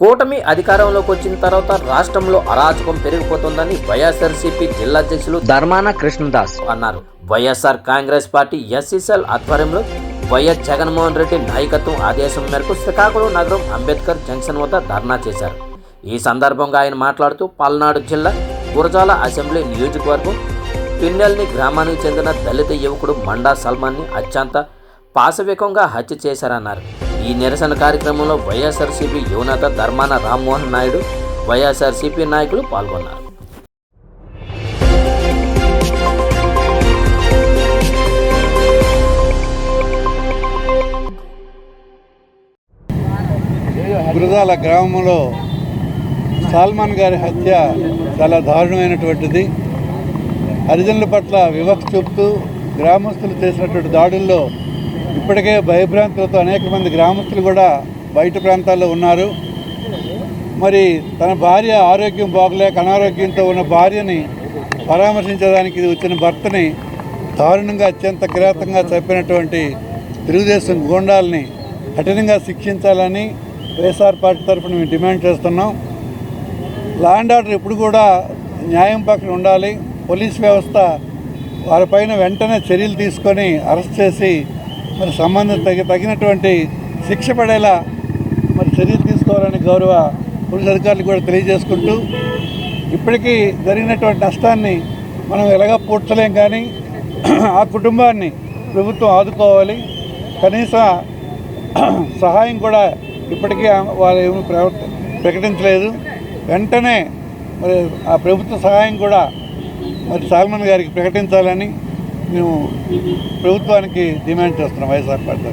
కూటమి అధికారంలోకి వచ్చిన తర్వాత రాష్ట్రంలో అరాచకం పెరిగిపోతుందని వైఎస్ఆర్సీపీ జిల్లా అధ్యక్షులు ధర్మాన కృష్ణదాస్ అన్నారు. వైఎస్ఆర్ కాంగ్రెస్ పార్టీ ఎస్సీసీఎల్ ఆధ్వర్యంలో వైఎస్ జగన్మోహన్ రెడ్డి నాయకత్వం ఆదేశం మేరకు శ్రీకాకుళం నగరం అంబేద్కర్ జంక్షన్ వద్ద ధర్నా చేశారు. ఈ సందర్భంగా ఆయన మాట్లాడుతూ పల్నాడు జిల్లా గురజాల అసెంబ్లీ నియోజకవర్గం పిన్నెల్ని గ్రామానికి చెందిన దళిత యువకుడు మండా సల్మాన్ని అత్యంత పాశవికంగా హత్య చేశారన్నారు. ఈ నిరసన కార్యక్రమంలో వైఎస్ఆర్సీపీ యువనేత ధర్మాన రామ్మోహన్ నాయుడు వైఎస్ఆర్సీపీ నాయకులు పాల్గొన్నారు. బృదాల గ్రామంలో సాల్మాన్ గారి హత్య చాలా దారుణమైనటువంటిది. హరిజనుల పట్ల వివక్ష చూపుతూ గ్రామస్తులు చేసినటువంటి దాడుల్లో ఇప్పటికే భయభ్రాంతులతో అనేక మంది గ్రామస్తులు కూడా బయట ప్రాంతాల్లో ఉన్నారు. మరి తన భార్య ఆరోగ్యం బాగలేక అనారోగ్యంతో ఉన్న భార్యని పరామర్శించడానికి వచ్చిన భర్తని దారుణంగా అత్యంత కిరాతంగా చెప్పినటువంటి తెలుగుదేశం గూండాల్ని కఠినంగా శిక్షించాలని వైఎస్ఆర్ పార్టీ తరఫున మేము డిమాండ్ చేస్తున్నాం. ల్యాండ్ ఆర్డర్ ఇప్పుడు కూడా న్యాయం పక్కన ఉండాలి. పోలీస్ వ్యవస్థ వారిపైన వెంటనే చర్యలు తీసుకొని అరెస్ట్ చేసి మరి సంబంధం తగి తగినటువంటి శిక్ష పడేలా మరి చర్యలు తీసుకోవాలని గౌరవ పోలీస్ అధికారులు కూడా తెలియజేసుకుంటూ ఇప్పటికీ జరిగినటువంటి నష్టాన్ని మనం ఎలాగ పూడ్చలేం కానీ ఆ కుటుంబాన్ని ప్రభుత్వం ఆదుకోవాలి. కనీస సహాయం కూడా ఇప్పటికీ వాళ్ళు ఏమీ ప్రకటించలేదు. వెంటనే మరి ఆ ప్రభుత్వ సహాయం కూడా మరి సాల్మన్ గారికి ప్రకటించాలని మేము ప్రభుత్వానికి డిమాండ్ చేస్తున్నాం వైఎస్ఆర్ పార్టీ